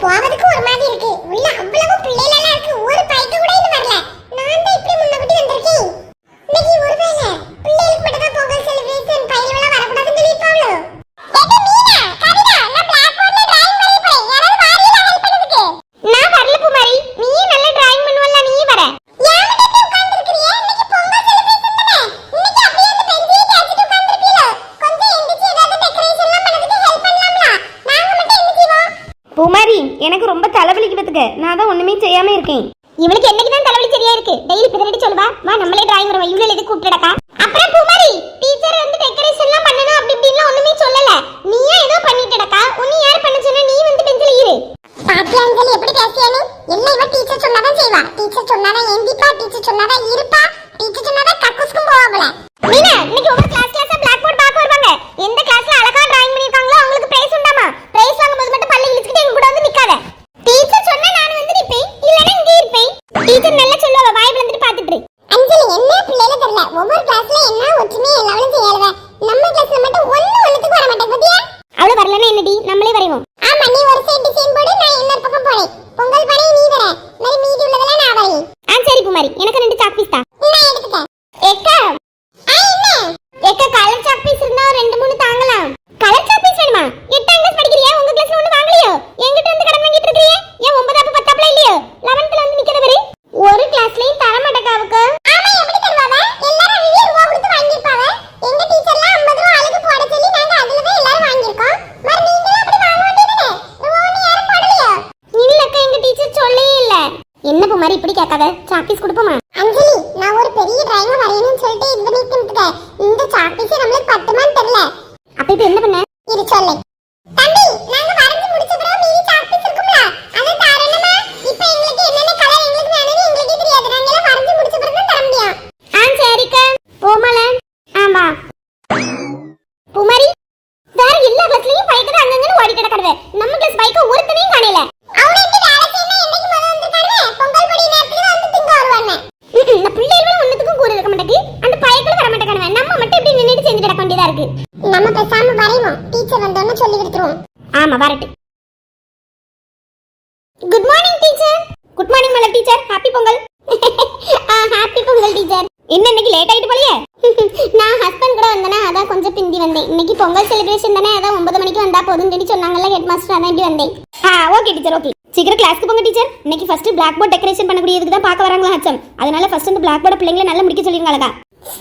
போவதுக்கு ஒரு மாதிரி இருக்கு. உள்ள அவ்வளவு பிள்ளைகள் எல்லாம் இருக்கு. ஒரு பைக்கு கூட இன்னும் வரல. நான் தான் இப்படி முன்னபடி வந்திருக்கேன். இன்னைக்கு ஒருவேளை பிள்ளைகளுக்கு மட்டும் தான் பொங்கல் செலிப்ரேஷன் பையெல்லாம் வரக்கூடாதுன்னு சொல்லியிருப்பாங்களோ நான் வரல பூமாரி நீயும் நல்ல டிராயிங் பண்ணுவல்ல நீ வர பூமாரி எனக்கு ரொம்ப தலைவலிக்கு பத்துக்க நான் தான் ஒண்ணுமே செய்யாம இருக்கேன். இவளுக்கு என்னைக்கு தான் தலைவலி சரியா இருக்கு? டெய்லி பின்னாடி சொல்லுவா. வா நம்மளே டிராயிங் வருவோம் இவ்வளவு எதுக்கு கூப்பிட்டுடக்கா. அப்புறம் பூமாரி டீச்சர் வந்து டெக்கரேஷன் எல்லாம் பண்ணணும் அப்படி இப்படின்லாம் ஒண்ணுமே சொல்லல. நீயா ஏதோ பண்ணிட்டடக்கா? உன்னை யார் பண்ண சொன்னா நீ வந்து பெஞ்சில இரு. பாத்தியா அஞ்சலி எப்படி பேசியானே எல்லாம் இவ டீச்சர் சொன்னாதான் செய்வா. டீச்சர் சொன்னாதான் எந்திப்பா டீச்சர் சொன்னாதான் இருப்பா. டீச்சர் சொன்னாதான் கக்கூஸ்க்கும் போவாங்கள மீனா இன்னைக்கு 我们感谢。கதை. இப்படி கொடுப்போமா அஞ்சலி நான் ஒரு பெரிய டிராயிங் வரையணும்னு சொல்லிட்டு இந்த நிக்கிட்டு இந்த சாக்பீஸ் நம்மளுக்கு பத்துமான்னு தெரியல அப்ப இப்ப என்ன பண்ண இது சொல்லு தம்பி நாங்க வரைஞ்சு முடிச்ச பிறகு மீதி சாக்பீஸ் இருக்கும்ல அது தரணுமா இப்போ எங்களுக்கு என்னென்ன கலர் எங்களுக்கு வேணும்னு எங்களுக்கே தெரியாது நாங்க எல்லாம் வரைஞ்சு முடிச்ச பிறகு தான் தர முடியும் ஆ சரிக்கா போமல ஆமா பூமாரி வேற எல்லா பஸ்லயும் பைக் தான் அங்கங்கன்னு ஓடிட்டு கிடக்குது நம்ம கிளாஸ் பைக்க ஒருத்தனையும் காணல அவனுக்கு வேலை செய்யணும் என்னைக்கு முதல்ல வந்திருக்கானே பொங்கல் கொடி நேரத்துல வந்து திங்க வருவானே இந்த பிள்ளைகளும் ஒண்ணுத்துக்கும் கூறு இருக்க மாட்டேங்குது அந்த பைக்களும் வர மாட்டேங்கானே நம்ம மட்டும் இப்படி நின்னுட்டு செஞ்சு கிடக்க வேண்டியதா இருக்கு நம்ம பேசாம வரைவோம் டீச்சர் வந்தோன்னு சொல்லி கொடுத்துருவோம் ஆமா வரட்டு good morning teacher good morning Malar teacher. Happy Pongal. Happy Pongal teacher. என்ன இன்னைக்கு லேட் ஆயிட்டு போலியே? நான் ஹஸ்பண்ட் கூட வந்தேனா அதான் கொஞ்சம் பிந்தி வந்தேன். இன்னைக்கு பொங்கல் செலிப்ரேஷன் தானே அதான் ஒன்பது மணிக்கு வந்தா போதும்னு சொல்லி சொன்னாங்கல்ல ஹெட் மாஸ்டர் அதான் இப்படி வந்தேன். ஆ ஓகே டீச்சர் ஓகே சீக்கிரம் கிளாஸ்க்கு போங்க டீச்சர். இன்னைக்கு ஃபர்ஸ்ட் பிளாக் போர்ட் டெக்கரேஷன் பண்ணக்கூடியதுக்கு தான் பார்க்க வராங்களா ஹச்சம் அதனால ஃபர்ஸ்ட் அந்த பிளாக் போர்ட் பிள்ளைங்களை நல்லா முடிக்க சொல்லிருங்க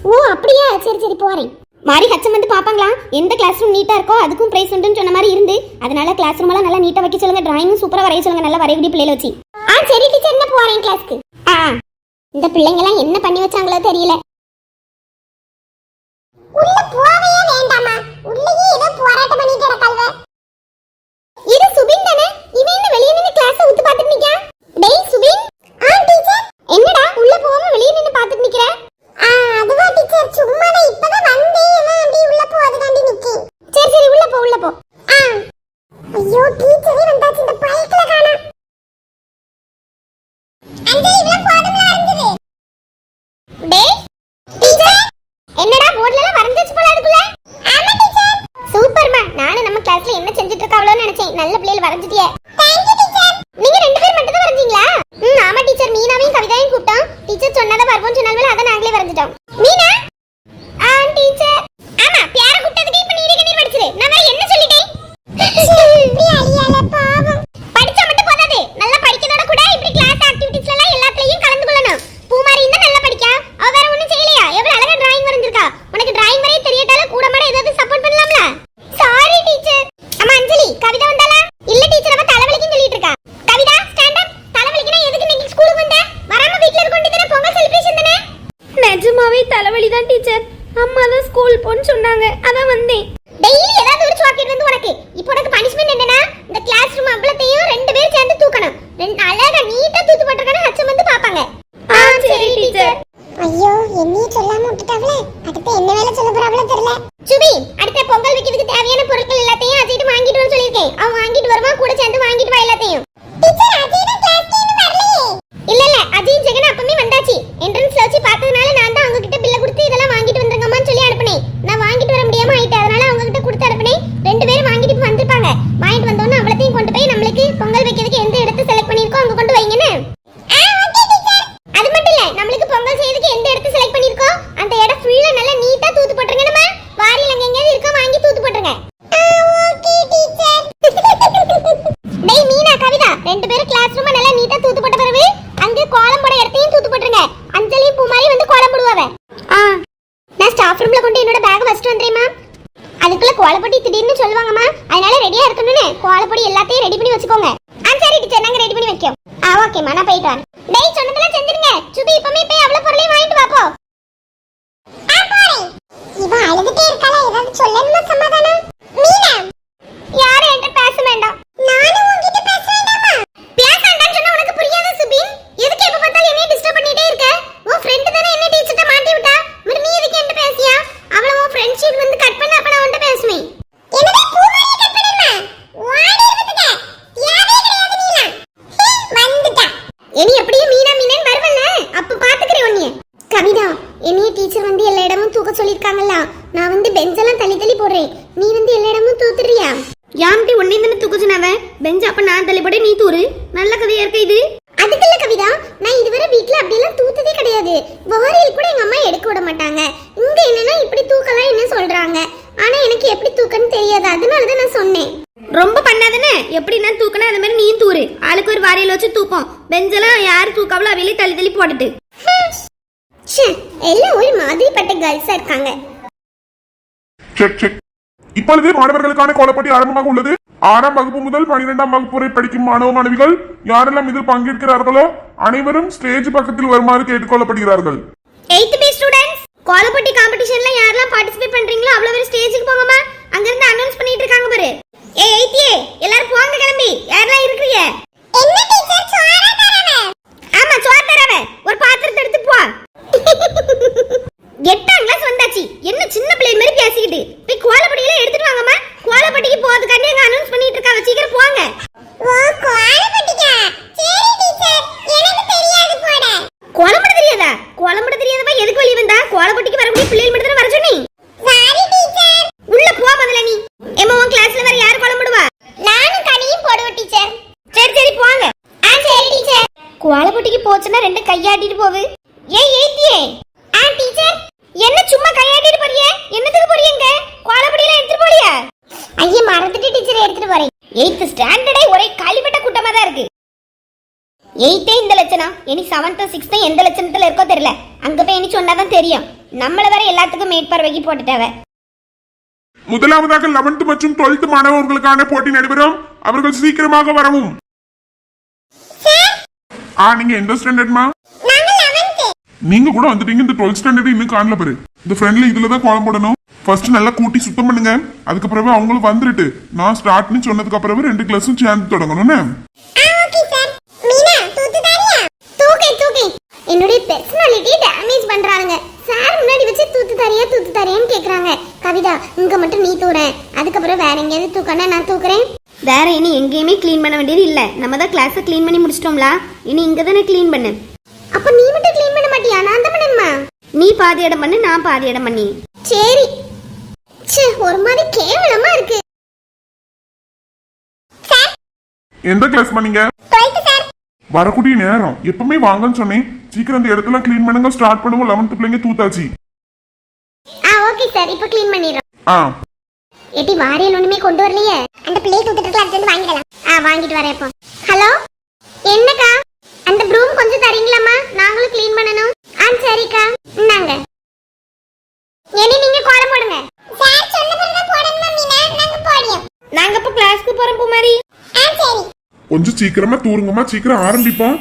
ஓ அப்படியா? சரி சரி போறேன். மாறி ஹச்சம் வந்து பாப்பாங்களா எந்த கிளாஸ் ரூம் நீட்டா இருக்கோ அதுக்கும் பிரைஸ் உண்டுன்னு சொன்ன மாதிரி இருந்து அதனால கிளாஸ் ரூம் எல்லாம் நல்லா நீட்டாக வைக்க சொல்லுங்க டிராயிங்கும் சூப்பரா வரைய சொல்லுங்க நல்லா வரையக்கூடிய பிள்ளைல வச்சு. நான் சரி டீச்சர் என்ன போறேன் கிளாஸ்க்கு ஆ இந்த பிள்ளைங்க எல்லாம் என்ன பண்ணி வச்சாங்களோ தெரியல. உள்ள போவே வேண்டாமா உள்ளேயே ஏதோ போராட்டம் பண்ணிட்டு கிடக்கால்வ இது சுபின் தானே? இவன் என்ன வெளிய நின்னு கிளாஸ் ஊத்து பாத்துட்டு நிக்கான் டேய் சுபின். ஆ டீச்சர். என்னடா உள்ள போகாம வெளிய நின்னு பாத்துட்டு நிக்கிற? ஆ அதுவா டீச்சர். சும்மா நான் இப்பதான் வந்தேன் நான் அப்படியே உள்ள போறதுக்காண்டி நிக்கேன். சரி சரி உள்ள போ உள்ள போ. ஆ. ஐயோ டீச்சரே வந்தாச்சு. இந்த பைக்ல நல்ல பிள்ளைகள் வரைஞ்சிட்டியே தேங்க் யூ டீச்சர் நீங்க ரெண்டு பேர் மட்டும் தான் வரைஞ்சீங்களா ம் ஆமா டீச்சர் மீனாவையும் கவிதாவையும் கூப்பிட்டோம் டீச்சர் சொன்னதை வருவோம்னு சொன்னாலும் அதை நாங்களே வரைஞ்சிட்டோம் மீனா ஆ டீச்சர் ஆமா பியார கூப்பிட்டதுக்கு இப்ப நீரே கண்ணீர் வடிச்சிரு நான் வேற என்ன சொல்லிட்டேன் படிச்சா மட்டும் போதாது நல்லா படிக்கிறதோட கூட இப்படி கிளாஸ் ஆக்டிவிட்டீஸ்ல எல்லாம் எல்லாத்துலயும் கலந்து கொள்ளணும் பூமாரி இருந்தா நல்லா படிக்கா அவ வேற ஒண்ணும் செய்யலையா எவ்வளவு அழகா டிராயிங் வரைஞ்சிருக்கா உனக்கு டிராயிங் வரைய தெரியட்டால கூட மாட ஏதாவது சப்போர்ட் பண்ணலாம்ல சாரி டீச்சர் அம்மா அஞ்சலி கவிதா வந்தாளா இல்ல டீச்சர் அவ தலைவலிக்குன்னு சொல்லிட்டு இருக்கா கவிதா ஸ்டாண்ட் அப் தலைவலிக்குனா எதுக்கு இன்னைக்கு ஸ்கூலுக்கு வந்த வராம வீட்ல இருக்க வேண்டியதானே பொங்கல் செலிப்ரேஷன் தானே நிஜமாவே தலைவலி தான் டீச்சர். அம்மா தான் ஸ்கூல் போன்னு சொன்னாங்க. அதான் வந்தேன். டெய்லி ஏதாவது ஒரு சாக்லேட் வந்து உனக்கு. இப்போ உனக்கு பனிஷ்மென்ட் என்னன்னா இந்த கிளாஸ் ரூம் அவ்வளத்தையும் ரெண்டு பேரும் சேர்ந்து தூக்கணும். ரெண்டு அழகா நீட்டா தூத்து போட்டிருக்கான ஹச்சம் வந்து பாப்பாங்க ஆ சரி டீச்சர். ஐயோ என்னையும் சொல்லாம விட்டுட்டாவல அடுத்து என்ன வேலை சொல்ல போறாவளோ தெரியல. சுபி அடுத்த பொங்கல் வைக்கிறதுக்கு தேவையான பொருட்கள் எல்லாத்தையும் அஜய்ட்டு வாங்கிட்டு வர சொல்லியிருக்கேன். அவன் வாங்கிட்டு வருவான் கூட சேர்ந்து வாங்கிட்டு வா எல்லாத்தையும் டீச்சர் அஜய் தான் கிளாஸ்க்கு இன்னும் வரலையே இல்ல இல்ல அஜய் ஜெகன் அப்பமே வந்தாச்சு என்ட்ரன்ஸ்ல வச்சு பார்த்ததுனால நான் தான் அவங்க கிட்ட பில்ல கொடுத்து இதெல்லாம் வாங்கிட்டு வந்துருங்கம்மான்னு சொல்லி அனுப்புனேன் நான் வாங்கிட்டு வர முடியாம ஆயிட்டு அதனால அவங்க கிட்ட கொடுத்து அனுப்புனேன் ரெண்டு பேரும் வாங்கிட்டு இப்ப வந்திருப்பாங்க வாங்கிட்டு வந்தோன்னு அவ்வளத்தையும் கொண்டு போய் நம்மளுக்கு பொங்கல் வைக்கிறதுக்கு கோலப்பொடி திடீர்னு சொல்லுவாங்கம்மா அதனால ரெடியா இருக்கணும்னு கோலப்பொடி எல்லாத்தையும் ரெடி பண்ணி வச்சுக்கோங்க. ஆ சரி டீச்சர் நாங்க ரெடி பண்ணி வைக்கோம் ஆ ஓகேம்மா நான் போயிட்டு வரேன். டேய் சொன்னதெல்லாம் செஞ்சிருங்க. சுபி இப்பமே போய் அவ்வளவு பொருளையும் வாங்கிட்டு வா போ இவன் அழுதுட்டே இருக்காளா ஏதாவது சொல்லணுமா சமாதானம் மீனா யாரும் என்கிட்ட பேச வேண்டாம் நானும் உன்கிட்ட பேச வேண்டாமா பேச வேண்டாம்னு சொன்னா உனக்கு புரியாதா சுபின் எதுக்கு எப்ப பார்த்தாலும் என்னைய டிஸ்டர்ப் பண்ணிட்டே இருக்க உன் ஃப்ரெண்ட் தானே என்ன டீச்சர்ட்ட மாட்டி விட்டா మరి நீ எதுக்கு என்கிட்ட பேசியா அவள உன் ஃப்ரெண்ட்ஷிப் வந்து கட் பண்ண அப்ப நான் உன்கிட்ட பேசுவேன் என்னடா பூமாரியை கட் பண்ணணுமா வாடி இருந்துட்ட யாரே கிடையாது மீனா வந்துட்டா இனி எப்படியும் மீனா மீனன் வருவல்ல அப்ப பாத்துக்கிறேன் உன்னைய கவிதா என்னைய டீச்சர் வந்து எல்லா இடமும் தூக்க சொல்லிருக்காங்கல்ல நான் வந்து பெஞ்செல்லாம் தள்ளி தள்ளி போடுறேன் நீ வந்து எல்லா இடமும் தூத்துறியா யாம்டி உன்னையும் தானே தூக்குச்சுனாவ பெஞ்ச் அப்ப நான் தள்ளிப்பட நீ தூரு நல்ல கதையா இருக்க இது அதுக்கு இல்ல கவிதா நான் இதுவரை வீட்ல அப்படியெல்லாம் தூத்ததே கிடையாது வாரியில் கூட எங்க அம்மா எடுக்க விட மாட்டாங்க இங்க என்னன்னா இப்படி தூக்கலாம் என்ன சொல்றாங்க ஆனா எனக்கு எப்படி தூக்கன்னு தெரியாது அதனாலதான் நான் சொன்னேன் ரொம்ப பண்ணாதானே எப்படி நான் தூக்கணும் அது மாதிரி நீயும் தூரு ஆளுக்கு ஒரு வாரியில வச்சு தூப்போம் பெஞ்செல்லாம் யார் தூக்காவளோ அவையிலே தள்ளி தள்ளி போட்டுட்டு. ச்சே, எல்லாம் ஒரு மாதிரிப்பட்ட கேர்ள்ஸா இருக்காங்க. செக் செக் இப்பொழுது மாணவர்களுக்கான கோலப்போட்டி ஆரம்பமாக உள்ளது. ஆறாம் வகுப்பு முதல் பனிரெண்டாம் வகுப்பு வரை படிக்கும் மாணவ மாணவிகள் யாரெல்லாம் இதில் பங்கேற்கிறார்களோ அனைவரும் ஸ்டேஜ் பக்கத்தில் வருமாறு கேட்டுக்கொள்ளப்படுகிறார்கள் எயித் பி ஸ்டூடண்ட்ஸ் கோலப்பட்டி காம்படிஷன்ல யாரெல்லாம் பார்ட்டிசிபேட் பண்றீங்களோ அவ்வளவு பேர் ஸ்டேஜுக்கு போங்கம்மா அங்க இருந்து அனௌன்ஸ் பண்ணிட்டு இருக்காங்க பாரு ஏ எயித்தியே எல்லாரும் போங்க கிளம்பி யாரெல்லாம் இருக்கிறீங்க என்ன டீச்சர் சோறா தரவே ஆமா சோறு தரவ ஒரு பாத்திரத்தை எடுத்து போ எட்டாம் கிளாஸ் வந்தாச்சு என்ன சின்ன பிள்ளை மாதிரி பேசிக்கிட்டு போய் கோலப்படியில எடுத்துட்டு வாங்கம்மா கோலப்பட்டிக்கு போறதுக்காண்டி அங்க அனௌன்ஸ் பண்ணிட்டு இருக்காங்க சீக்கிரம் போங்க ஓ கோலப்பட்டிக்கா சரி டீச்சர் எனக்கு தெரியாது போட கோலப்பட தெரியாதா கோலப்பட தெரியாதவ எதுக்கு வெளிய வந்தா கோலப்பட்டிக்கு வரக்கூடிய பிள்ளைகள் மட்டும் தானே வர சொன்னி சாரி டீச்சர் உள்ள போ முதல்ல நீ ஏமா உன் கிளாஸ்ல வேற யார் கோலம் போடுவா நானும் கனியும் போடுவோம் டீச்சர் சரி சரி போங்க ஆ சரி டீச்சர் கோலப்பட்டிக்கு போச்சுன்னா ரெண்டு கையாட்டிட்டு போகு. ஏய் ஏத்தியே ஆ டீச்சர் என்ன சும்மா கையாட்டிட்டு போறியே? என்னத்துக்கு போறீங்க கோலப்படியில எடுத்துட்டு போறியா? ஐயே மறந்துட்டு டீச்சர் எடுத்துட்டு போறேன். எயித்து ஸ்டாண்டர்டே ஒரே காலிப்பட்ட கூட்டமா தான் இருக்கு. எயித்தே இந்த லட்சணம். இனி செவன்த் சிக்ஸ்த் எந்த லட்சணத்துல இருக்கோ தெரியல. அங்க போய் இனி சொன்னாதான் தெரியும். நம்மள வர எல்லாத்துக்கும் மேற்பார்வைக்கு போட்டுட்டாவ. முதலாவதாக 11th மற்றும் 12th மாணவர்களுக்கான போட்டி நடைபெறும். அவர்கள் சீக்கிரமாக வரவும். ஆ நீங்க எந்த ஸ்டாண்டர்ட்மா நீங்க கூட வந்துட்டீங்க இந்த 12th ஸ்டாண்டர்ட் இன்னும் காணல பாரு. இந்த ஃப்ரெண்ட்ல இதுல தான் கோலம் போடணும். ஃபர்ஸ்ட் நல்லா கூட்டி சுத்தம் பண்ணுங்க. அதுக்கப்புறமே அவங்களும் வந்துட்டு நான் ஸ்டார்ட்னு சொன்னதுக்கு அப்புறமே ரெண்டு கிளாஸும் சேர்ந்து தொடங்கணும்னு. சார் தூத்து என்னுடைய பர்சனாலிட்டி டேமேஜ் பண்றாங்க சார் முன்னாடி வச்சு தூத்து தாரியா தூத்து தாரியான்னு கேக்குறாங்க. கவிதா இங்க மட்டும் நீ தூறேன் அதுக்கப்புறம் வேற எங்கேயாவது தூக்கனா நான் தூக்குறேன். வேற இனி எங்கேயுமே க்ளீன் பண்ண வேண்டியது இல்ல. நம்ம தான் கிளாஸை க்ளீன் பண்ணி முடிச்சிட்டோம்ல. இனி இங்க தானே க்ளீன் பண்ணு. அப்ப நீ மட்டும் க்ளீன் பண்ண மாட்டியா? நான் தான் பண்ணணுமா? நீ பாதி இடம் பண்ணு நான் பாதி இடம் பண்ணி. சரி. ச்சே ஒரு மாதிரி கேவலமா இருக்கு. சார். எந்த கிளாஸ் பண்ணீங்க? 12th sir. வரக்கூடிய நேரம். எப்பவுமே வாங்கன்னு சொன்னேன். சீக்கிரம் அந்த இடத்துல க்ளீன் பண்ணுங்க. ஸ்டார்ட் பண்ணுவோம் 11th பிள்ளைங்க தூத்தாச்சு. ஆ ஓகே சார். இப்போ க்ளீன் பண்ணிடுறோம். ஆ. எட்டி வாரியல் ஒண்ணுமே கொண்டு வரலையே. அந்த பிளேட் தூத்துட்டு அர்ஜென்ட் வாங்கிடலாம். ஆ வாங்கிட்டு வரேன் இப்போ. ஹலோ? என்னக்கா? அந்த ப்ரூம் கொஞ்சம் தரீங்களாம்மா? நாங்களும் க்ளீன் பண்ணணும். ஆ சரிக்கா. இந்தாங்க. இனி நீங்க கோலம் போடுங்க. சார் சொன்ன பிறகு போடணுமா மீனா நாங்க போடியோம் நாங்க இப்ப கிளாஸ்க்கு போறோம் பூமாரி. ஆ சரி. கொஞ்சம் சீக்கிரமா தூருங்கம்மா சீக்கிரம் ஆரம்பிப்போம்.